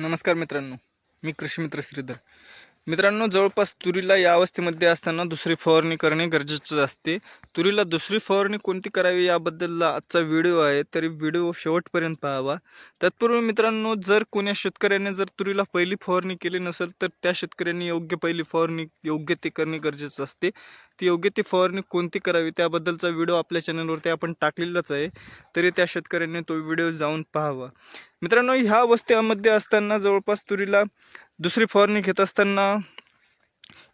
नमस्कार मित्रांनो मी कृषी मित्र श्रीधर. मित्रांनो जवळपास तुरीला या अवस्थेमध्ये असताना दुसरी फवारणी करणे गरजेचं असते. तुरीला दुसरी फवारणी कोणती करावी याबद्दलला आजचा व्हिडिओ आहे तरी व्हिडिओ शेवटपर्यंत पाहावा. तत्पूर्वी मित्रांनो जर कोण्या शेतकऱ्याने जर तुरीला पहिली फवारणी केली नसेल तर त्या शेतकऱ्यांनी योग्य पहिली फवारणी योग्य ते करणे गरजेचं असते. ती योग्य ती फवारणी कोणती करावी त्याबद्दलचा व्हिडिओ आपल्या चॅनलवरती आपण टाकलेलाच आहे तरी त्या शेतकऱ्यांनी तो व्हिडिओ जाऊन पाहावा. मित्रांनो ह्या अवस्थेमध्ये असताना जवळपास तुरीला दुसरी फवारणी घेत असताना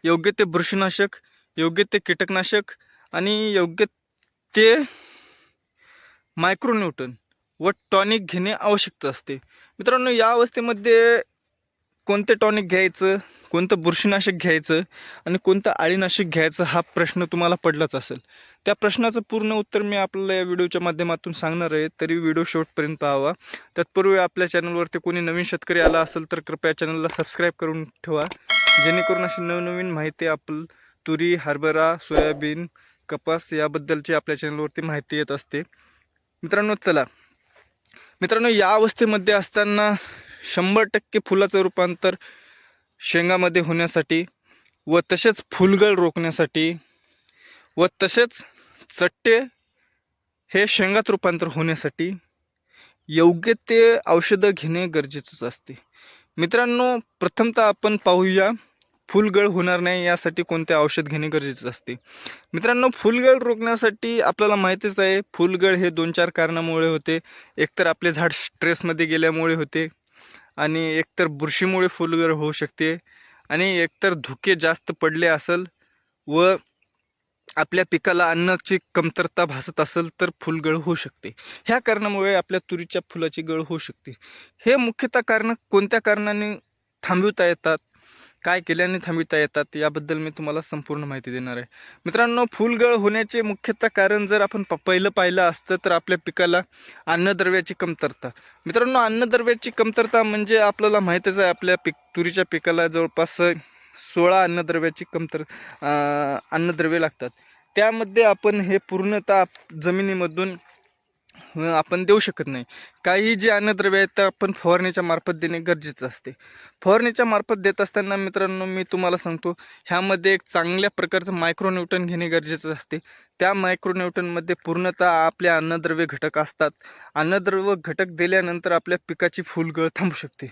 योग्य ते बुरशीनाशक योग्य ते कीटकनाशक आणि योग्य ते मायक्रोन्यूटन व टॉनिक घेणे आवश्यक असते. मित्रांनो या अवस्थेमध्ये कोणते टॉनिक घ्यायचं कोणतं बुरशीनाशक घ्यायचं आणि कोणतं आळीनाशक घ्यायचं हा प्रश्न तुम्हाला पडलाच असेल. त्या प्रश्नाचं पूर्ण उत्तर मी आपल्याला या व्हिडिओच्या माध्यमातून सांगणार आहे. तरी व्हिडिओ शेवटपर्यंत पाहावा. तत्पूर्वी आपल्या चॅनलवरती कोणी नवीन शेतकरी आला असेल तर कृपया चॅनलला सबस्क्राईब करून ठेवा. जेणेकरून अशी नवनवीन माहिती आपल तुरी हरभरा सोयाबीन कपास याबद्दलची आपल्या चॅनलवरती माहिती येत असते. मित्रांनो चला. मित्रांनो या अवस्थेमध्ये असताना शंभर टक्के फुलाचं रूपांतर शेंगामध्ये होण्यासाठी व तसेच फुलगळ रोखण्यासाठी व तसेच चट्टे हे शेंगात रूपांतर होण्यासाठी योग्य ते औषधं घेणे गरजेचंच असते. मित्रांनो प्रथमतः आपण पाहूया फुलगळ होणार नाही यासाठी कोणते औषध घेणे गरजेचं असते. मित्रांनो फुलगळ रोखण्यासाठी आपल्याला माहितीच आहे फुलगळ हे दोन चार कारणामुळे होते. एकतर आपले झाड स्ट्रेसमध्ये गेल्यामुळे होते. आणि एकतर बुरशीमुळे फुलगळ होऊ शकते आणि एकतर धुके जास्त पडले असेल व आपल्या पिकाला अन्नाची कमतरता भासत असेल तर फुलगळ होऊ शकते. ह्या कारणामुळे आपल्या तुरीच्या फुलाची गळ होऊ शकते. हे मुख्यतः कारण कोणत्या कारणाने थांबविता येतात? काय केल्याने थांबविता येतात याबद्दल मी तुम्हाला संपूर्ण माहिती देणार आहे. मित्रांनो फुलगळ होण्याचे मुख्यतः कारण जर आपण पहिलं पाहिलं असतं तर आपल्या पिकाला अन्नद्रव्याची कमतरता. मित्रांनो अन्नद्रव्याची कमतरता म्हणजे आपल्याला माहीतच आहे आपल्या पिक तुरीच्या पिकाला जवळपास सोळा अन्नद्रव्याची कमतर अन्नद्रव्ये लागतात. त्यामध्ये आपण हे पूर्णतः जमिनीमधून आपण देऊ शकत नाही. काही जे अन्नद्रव्य आहेत ते आपण फवारणीच्या मार्फत देणे गरजेचं असते. फवारणीच्या मार्फत देत असताना मित्रांनो मी तुम्हाला सांगतो ह्यामध्ये एक चांगल्या प्रकारचं मायक्रोन्यूटन घेणे गरजेचं असते. त्या मायक्रोन्यूटनमध्ये पूर्णतः आपल्या अन्नद्रव्य घटक असतात. अन्नद्रव्य घटक दिल्यानंतर आपल्या पिकाची फुलगळ थांबू शकते.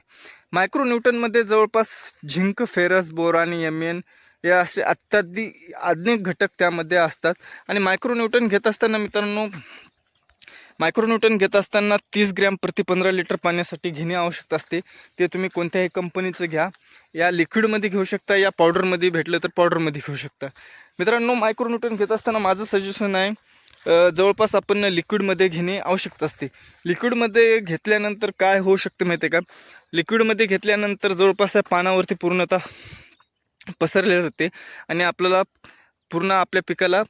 मायक्रोन्यूटनमध्ये जवळपास झिंक फेरस बोरान यमेन या असे अत्याधी अनेक घटक त्यामध्ये असतात. आणि मायक्रोन्यूटन घेत असताना मित्रांनो मायक्रोन्यूटन घेत असताना तीस ग्रॅम प्रति पंधरा लिटर पाण्यासाठी घेणे आवश्यक असते. ते तुम्ही कोणत्याही कंपनीचं घ्या. या लिक्विडमध्ये घेऊ शकता या पावडरमध्ये भेटलं तर पावडरमध्ये घेऊ शकता. मित्रांनो मायक्रोन्यूटन घेत असताना माझं सजेशन आहे जवळपास आपण लिक्विडमध्ये घेणे आवश्यक असते. लिक्विडमध्ये घेतल्यानंतर काय होऊ शकतं माहिती आहे का? लिक्विडमध्ये घेतल्यानंतर जवळपास त्या पानावरती पूर्णतः पसरले जाते आणि आपल्याला पूर्ण आपल्या पिकाला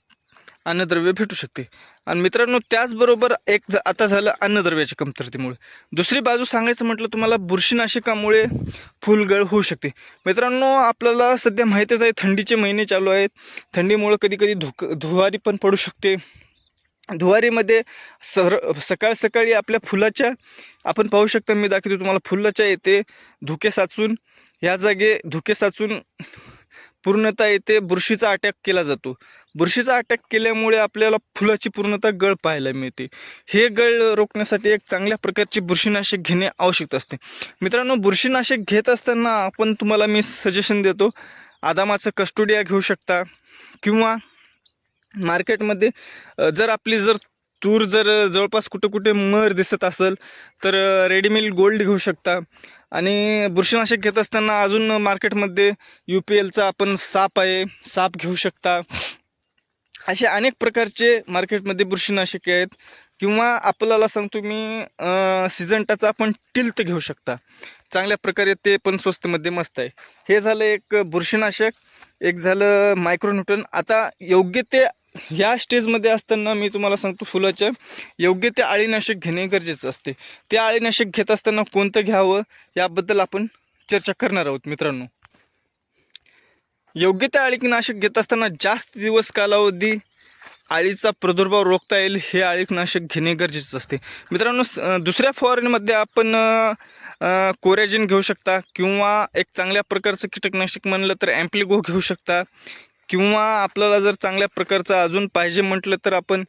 अन्नद्रव्य भेटू शकते. आणि मित्रांनो त्याचबरोबर एक ज- आता झालं अन्नद्रव्याच्या कमतरतेमुळे. दुसरी बाजू सांगायचं म्हटलं तुम्हाला बुरशीनाशकामुळे फुलगळ होऊ शकते. मित्रांनो आपल्याला सध्या माहितीच आहे थंडीचे महिने चालू आहेत. थंडीमुळं कधी कधी धुक धुवारी पण पडू शकते. धुवारीमध्ये सर सकाळ सकाळी आपल्या फुलाच्या आपण पाहू शकता मी दाखवतो तुम्हाला फुलाच्या येते धुके साचून या जागे धुके साचून पूर्णतः येथे बुरशीचा अटॅक केला जातो. बुरशीचा अटॅक केल्यामुळे आपल्याला फुलाची पूर्णतः गळ पाहायला मिळते. हे गळ रोखण्यासाठी एक चांगल्या प्रकारची बुरशीनाशक घेणे आवश्यक असते. मित्रांनो बुरशीनाशक घेत असताना आपण तुम्हाला मी सजेशन देतो आदामाचं कस्टोडिया घेऊ शकता किंवा मार्केटमध्ये जर आपली जर तूर जर जवळपास कुठे कुठे मर दिसत असेल तर रेडीमिल गोल्ड घेऊ शकता. आणि बुरशीनाशक घेत असताना अजून मार्केटमध्ये यू पी एलचा आपण साप आहे साप घेऊ शकता. असे अनेक प्रकारचे मार्केटमध्ये बुरशीनाशके आहेत. किंवा आपल्याला सांगतो मी सिजंटाचा आपण टिल्त घेऊ शकता. चांगल्या प्रकारे ते पण स्वस्तमध्ये मस्त आहे. हे झालं एक बुरशीनाशक एक झालं मायक्रोन्यूटन आता योग्य ते ह्या स्टेजमध्ये असताना मी तुम्हाला सांगतो फुलाच्या योग्य ते आळीनाशक घेणे गरजेचं असते. ते आळीनाशक घेत असताना कोणतं घ्यावं याबद्दल आपण चर्चा करणार आहोत मित्रांनो. योग्य त्या अळीकनाशक घेत असताना जास्त दिवस कालावधी आळीचा प्रादुर्भाव रोखता येईल हे अळीकनाशक घेणे गरजेचं असते. मित्रांनो स- दुसऱ्या फवारणीमध्ये आपण कोरेजिन घेऊ शकता किंवा एक चांगल्या प्रकारचं कीटकनाशक म्हणलं तर ॲम्प्लिगो घेऊ शकता किंवा आपल्याला जर चांगल्या प्रकारचं अजून पाहिजे म्हटलं तर आपण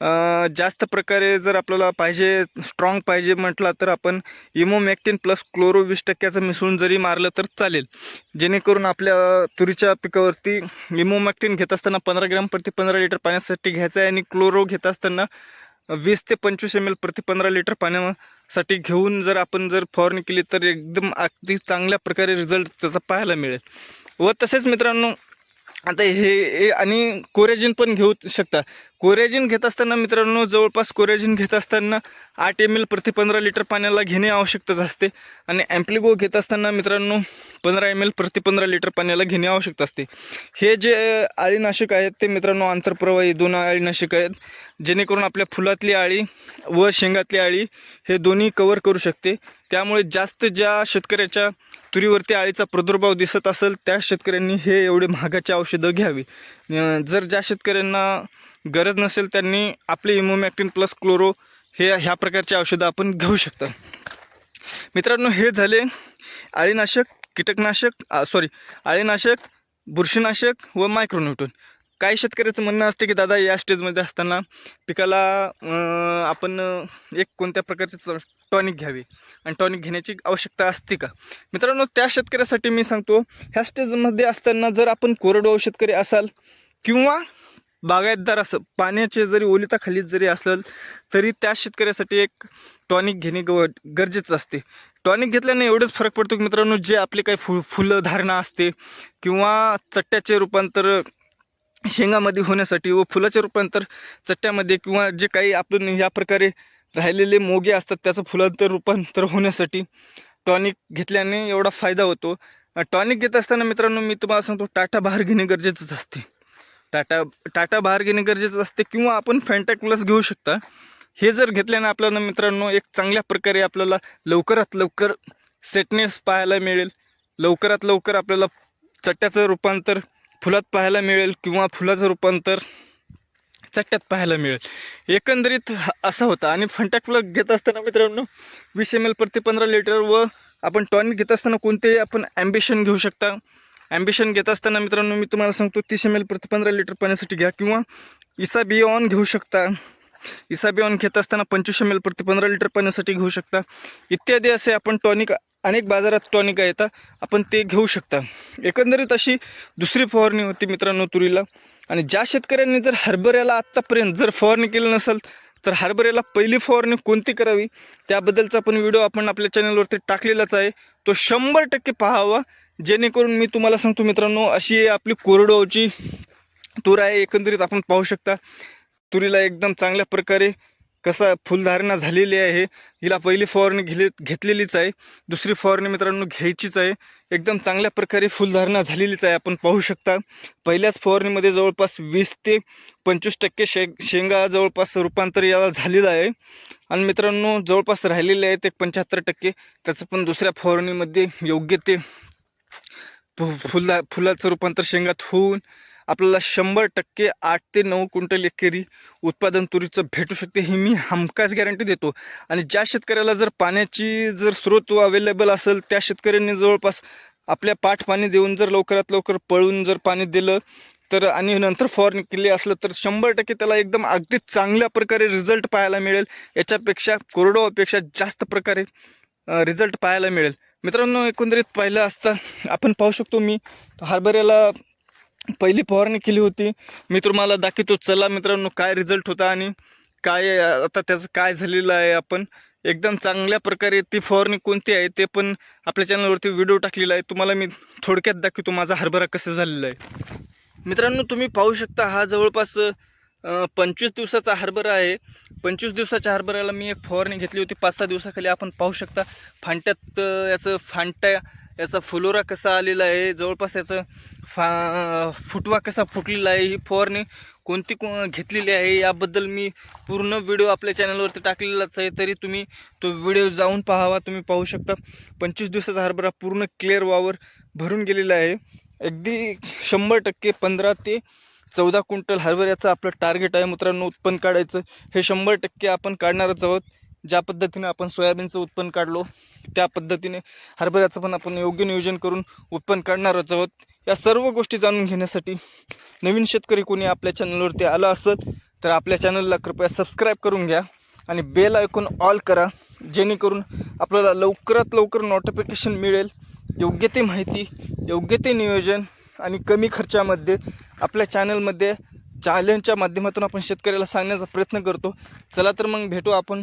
जास्त प्रकारे जर आपल्याला पाहिजे स्ट्रॉंग पाहिजे म्हटला तर आपण इमोमॅक्टिन प्लस क्लोरो वीस टक्क्याचं मिसळून जरी मारलं तर चालेल. जेणेकरून आपल्या तुरीच्या पिकावरती इमोमॅक्टिन घेत असताना पंधरा ग्रॅम प्रति पंधरा लिटर पाण्यासाठी घ्यायचं आहे आणि क्लोरो घेत असताना वीस ते पंचवीस एम एल प्रति पंधरा लिटर पाण्यासाठी घेऊन जर आपण जर फवारणी केली तर एकदम अगदी चांगल्या प्रकारे रिझल्ट त्याचा पाहायला मिळेल. व तसेच मित्रांनो आता हे आणि कोरेजिन पण घेऊ शकता. कोरेजिन घेत असताना मित्रांनो जवळपास कोरेजिन घेत असताना आठ एम एल प्रति पंधरा लिटर पाण्याला घेणे आवश्यकच असते. आणि ॲम्प्लिगो घेत असताना मित्रांनो पंधरा एम एल प्रति पंधरा लिटर पाण्याला घेणे आवश्यक असते. हे जे अळीनाशक आहेत ते मित्रांनो आंतरप्रवाही दोन अळीनाशक आहेत. जेणेकरून आपल्या फुलातली आळी व शेंगातली आळी हे दोन्ही कवर करू शकते. त्यामुळे जास्त ज्या शेतकऱ्याच्या तुरीवरती आळीचा प्रादुर्भाव दिसत असेल त्या शेतकऱ्यांनी हे एवढे महागाची औषधं घ्यावी. जर ज्या शेतकऱ्यांना गरज नसेल त्यांनी आपले इमोमॅक्टिन प्लस क्लोरो हे ह्या प्रकारचे औषधं आपण घेऊ शकता. मित्रांनो हे झाले आळीनाशक कीटकनाशक सॉरी आळीनाशक बुरशीनाशक व मायक्रोन्यूटन काही शेतकऱ्याचं म्हणणं असते की दादा या स्टेजमध्ये असताना पिकाला आपण एक कोणत्या प्रकारचे टॉनिक घ्यावे आणि टॉनिक घेण्याची आवश्यकता असते का? मित्रांनो त्या शेतकऱ्यासाठी मी सांगतो ह्या स्टेजमध्ये असताना जर आपण कोरडवाहू शेतकरी असाल किंवा बागायतदार असं पाण्याचे जरी ओलिताखाली जरी असलं तरी त्या शेतकऱ्यासाठी एक टॉनिक घेणे ग गरजेचं असते. टॉनिक घेतल्याने एवढंच फरक पडतो की मित्रांनो जे आपले काही फु फुलं धारणा असते किंवा चट्ट्याचे रूपांतर शेंगामध्ये होण्यासाठी व फुलाचे रूपांतर चट्ट्यामध्ये किंवा जे काही आपण या प्रकारे राहिलेले मोगे असतात त्याचं फुलांतर रूपांतर होण्यासाठी टॉनिक घेतल्याने एवढा फायदा होतो. टॉनिक घेत असताना मित्रांनो मी तुम्हाला सांगतो टाटा बाहेर घेणे गरजेचंच असते. टाटा टाटा बाहेर घेणे गरजेचं असते किंवा आपण फॅन्टॅक्लस घेऊ शकता. हे जर घेतल्याने आपल्याला मित्रांनो एक चांगल्या प्रकारे आपल्याला लवकरात लवकर सेटनेस पाहायला मिळेल. लवकरात लवकर आपल्याला चट्ट्याचं रूपांतर फुलात पाहायला मिळेल किंवा फुलाचं रूपांतर चट्ट्यात पाहायला मिळेल. एकंदरीत हा- असा होता. आणि फंटॅक फ्लग घेत असताना मित्रांनो वीस एम एल प्रति पंधरा लिटर व आपण टॉनिक घेत असताना कोणतेही आपण ॲम्बिशन घेऊ शकता. ॲम्बिशन घेत असताना मित्रांनो मी तुम्हाला सांगतो तीस एम एल प्रति पंधरा लिटर पाण्यासाठी घ्या किंवा इसाबिऑन घेऊ शकता. इसाबिऑन घेत असताना पंचवीस एम एल प्रति पंधरा लिटर पाण्यासाठी घेऊ शकता. इत्यादी असे आपण टॉनिक अनेक बाजारात टॉनिक येतात आपण ते घेऊ शकता. एकंदरीत अशी दुसरी फवारणी होती मित्रांनो तुरीला. आणि ज्या शेतकऱ्यांनी जर हरभऱ्याला आत्तापर्यंत जर फवारणी केली नसेल तर हरभऱ्याला पहिली फवारणी कोणती करावी? त्याबद्दलचा पण व्हिडिओ आपण आपल्या चॅनलवरती टाकलेलाच आहे. तो शंभर टक्के पाहावा. जेणेकरून मी तुम्हाला सांगतो मित्रांनो अशी आपली कोरडवाची तूर आहे. एकंदरीत आपण पाहू शकता तुरीला एकदम चांगल्या प्रकारे कसं फुलधारणा झालेली आहे हिला पहिली फवारणी घेले घेतलेलीच आहे. दुसरी फवारणी मित्रांनो घ्यायचीच आहे. एकदम चांगल्या प्रकारे फुलधारणा झालेलीच आहे आपण पाहू शकता. पहिल्याच फवारणीमध्ये जवळपास वीस ते पंचवीस टक्के शे शेंगा जवळपास रूपांतर याला झालेलं आहे. आणि मित्रांनो जवळपास राहिलेले आहेत एक पंच्याहत्तर टक्के. त्याचं पण दुसऱ्या फवारणीमध्ये योग्य ते फु फुला फुलाचं रूपांतर शेंगात होऊन आपल्याला शंभर टक्के आठ ते नऊ क्विंटल एकेरी उत्पादन तुरीचं भेटू शकते ही मी हमखास गॅरंटी देतो. आणि ज्या शेतकऱ्याला जर पाण्याची जर स्रोत अवेलेबल असेल त्या शेतकऱ्यांनी जवळपास आपल्या पाठ पाणी देऊन जर लवकरात लवकर पळून जर पाणी दिलं तर आणि नंतर फवारणी केली असलं तर शंभर टक्के त्याला एकदम अगदी चांगल्या प्रकारे रिझल्ट पाहायला मिळेल. याच्यापेक्षा कोरडोपेक्षा जास्त प्रकारे रिझल्ट पाहायला मिळेल. मित्रांनो एकंदरीत पाहिलं असता आपण पाहू शकतो मी हरभऱ्याला पहिली फवारणी केली होती. मी तुम्हाला दाखवतो चला मित्रांनो काय रिझल्ट होता आणि काय आता त्याचं काय झालेलं आहे आपण. एकदम चांगल्या प्रकारे ती फवारणी कोणती आहे ते पण आपल्या चॅनलवरती व्हिडिओ टाकलेला आहे. तुम्हाला मी थोडक्यात दाखवतो माझा हरभरा कसं झालेला आहे. मित्रांनो तुम्ही पाहू शकता हा जवळपास पंचवीस दिवसाचा हरभरा आहे. पंचवीस दिवसाच्या हरभऱ्याला मी एक फवारणी घेतली होती. पाच सहा दिवसाखाली आपण पाहू शकता. फांट्यात याचं फांट्या याचा फुलोरा कसा आलेला आहे जवळपास याचं फा फुटवा कसा फुटलेला आहे ही फवारणी कोणती को घेतलेली आहे याबद्दल मी पूर्ण व्हिडिओ आपल्या चॅनलवरती टाकलेलाच आहे तरी तुम्ही तो व्हिडिओ जाऊन पाहावा तुम्ही पाहू शकता. पंचवीस दिवसाचा हरभरा पूर्ण क्लिअर वावर भरून गेलेला आहे. अगदी शंभर टक्के पंधरा ते चौदा क्विंटल हरभऱ्याचं आपलं टार्गेट आहे मित्रांनो उत्पन्न काढायचं. हे शंभर टक्के आपण काढणारच आहोत. ज्या पद्धतीने आपण सोयाबीनचं उत्पन्न काढलो त्या पद्धतीने हरभऱ्याचं पण आपण योग्य नियोजन करून उत्पन्न काढणारच आहोत. या सर्व गोष्टी जाणून घेण्यासाठी नवीन शेतकरी कोणी आपल्या चॅनलवरती आला असेल तर आपल्या चॅनलला कृपया सबस्क्राईब करून घ्या आणि बेल ऐकून ऑल करा जेणेकरून आपल्याला लवकरात लवकर नोटिफिकेशन मिळेल. योग्य ते माहिती योग्य ते नियोजन आणि कमी खर्चामध्ये आपल्या चॅनलमध्ये चॅलेंजच्या माध्यमातून आपण शेतकऱ्याला सांगण्याचा प्रयत्न करतो. चला तर मग भेटू आपण